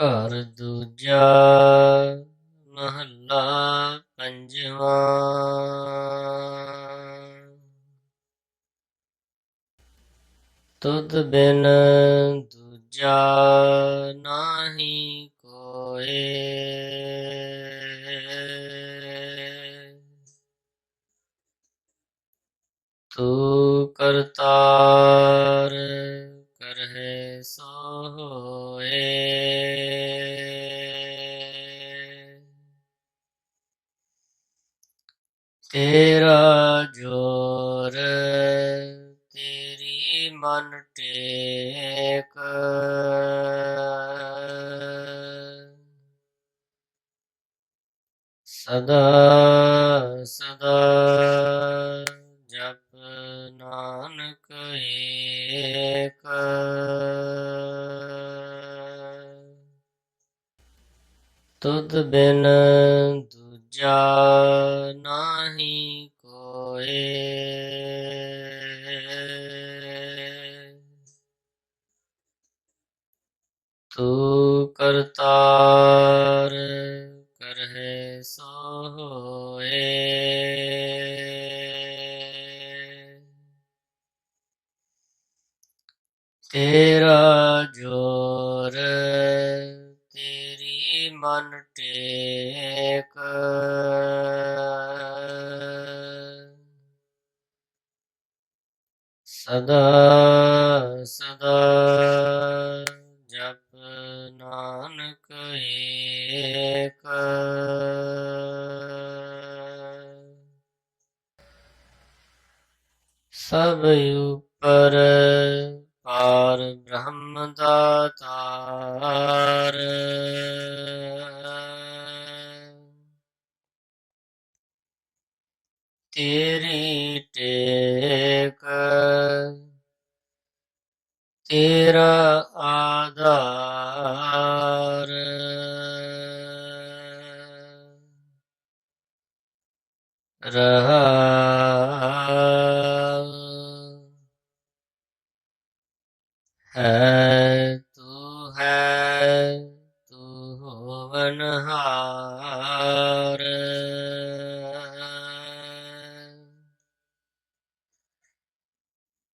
ਘਰ ਦੂਜਾ ਮਹੱਲਾ ਪੰਜਵਾਂ ਤੁਧ ਬਿਨ ਦੂਜਾ ਨਾਹੀ ਕੋਏ ਤੂੰ ਕਰਤਾਰ ਤੇਰਾ ਜੋਰ ਤੇਰੀ ਮਨ ਟੇਕ। ਸਦਾ ਸਦਾ ਬਿਨ ਦੂਜਾ ਨਾਹੀ ਕੋਏ। ਤੂੰ ਕਰਤਾਰ ਕਰਹਿ ਸੋ ਹੋਏ ਤੇਰਾ ਮਨ ਟੇਕ। ਸਦਾ ਸਦਾ ਜਪ ਨਾਨਕ ਏਕ। ਸਭ ਉਪਰ ਪਾਰ ਬ੍ਰਹਮ ਦਾਤਾਰ ਤੇਰੀ ਟੇਕ। ਤੇਰਾ ਆਧਾਰ। ਰਹਾ ਹੈ।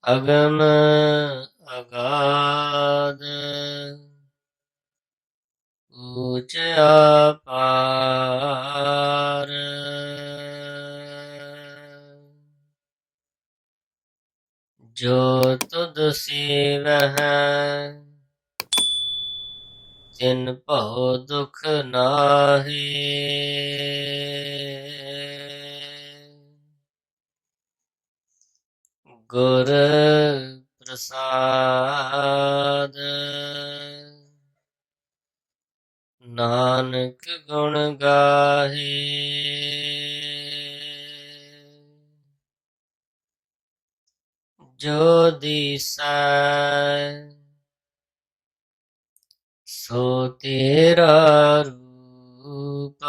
ਅਗਮ ਅਗਾਦ ਊਚ ਪਾਰ। ਜੋ ਤੁਧ ਸੇਵਹਿ ਤਿਨ ਭਉ ਦੁਖ ਨਾਹੀ। ਗੁਰ ਪ੍ਰਸਾਦ। ਨਾਨਕ ਗੁਣ ਗਾਹੇ। ਜੋ ਦਿਸੈ ਸੋ ਤੇਰਾ ਰੂਪ।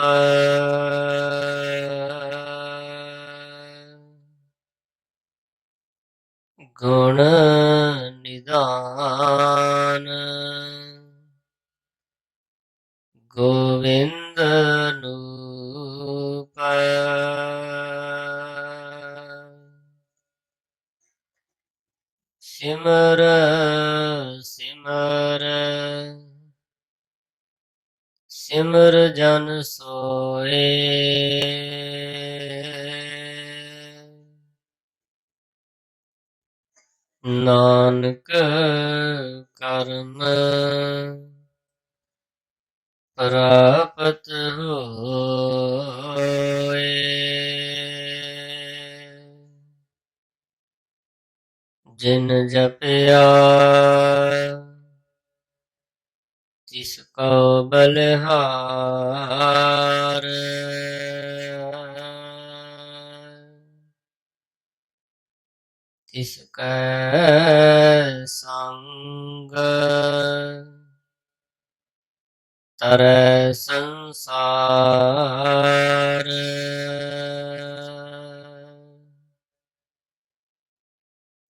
ਗੋਵਿੰਦ ਨੂਪ ਸਿਮਰ ਸਿਮਰ ਸਿਮਰ ਜਨ ਸੋਏ ਨਾਨਕ ਕਰਮ ਪ੍ਰਾਪਤ ਹੋਏ। ਜਿਨ ਜਪਿਆ ਤਿਸ ਕੋ ਬਲਿਹਾਰ। ਤਿਸ ਕੈ ਸੰਗ ਤਰ ਸੰਸਾਰ।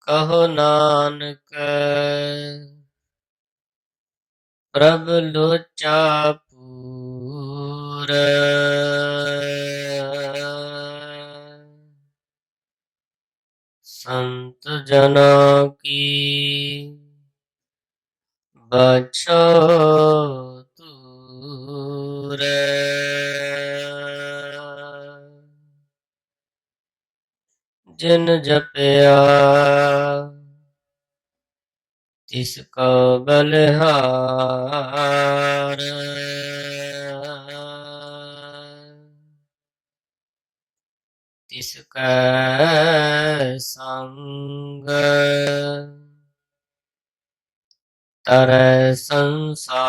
ਕਹੋ ਨਾਨਕ ਪ੍ਰਭ ਲੋਚਾ ਪੂਰ। ਸੰਤ ਜਨਾ ਕੀ ਬਛੋ ਤੂਰ ਜਿਨ ਜਪਿਆ ਤਿਸ ਕੋ ਬਲਿਹਾਰ। ਤਿਸ ਕੈ ਸੰਗ ਤਰੈ ਸੰਸਾਰ।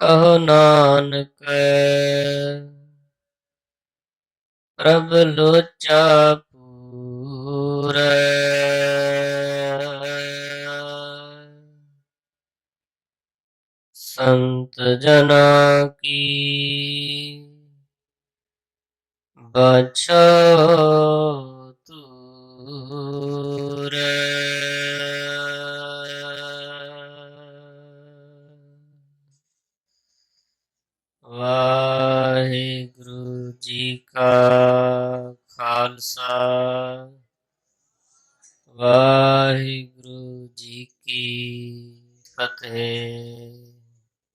ਕਹੋ ਨਾਨਕ ਪ੍ਰਭ ਲੋਚਾ ਪੂਰ। ਸੰਤ ਜਨਾ ਕੀ ਬਛੋ ਵਾਹਿਗੁਰੂ ਜੀ ਕਾ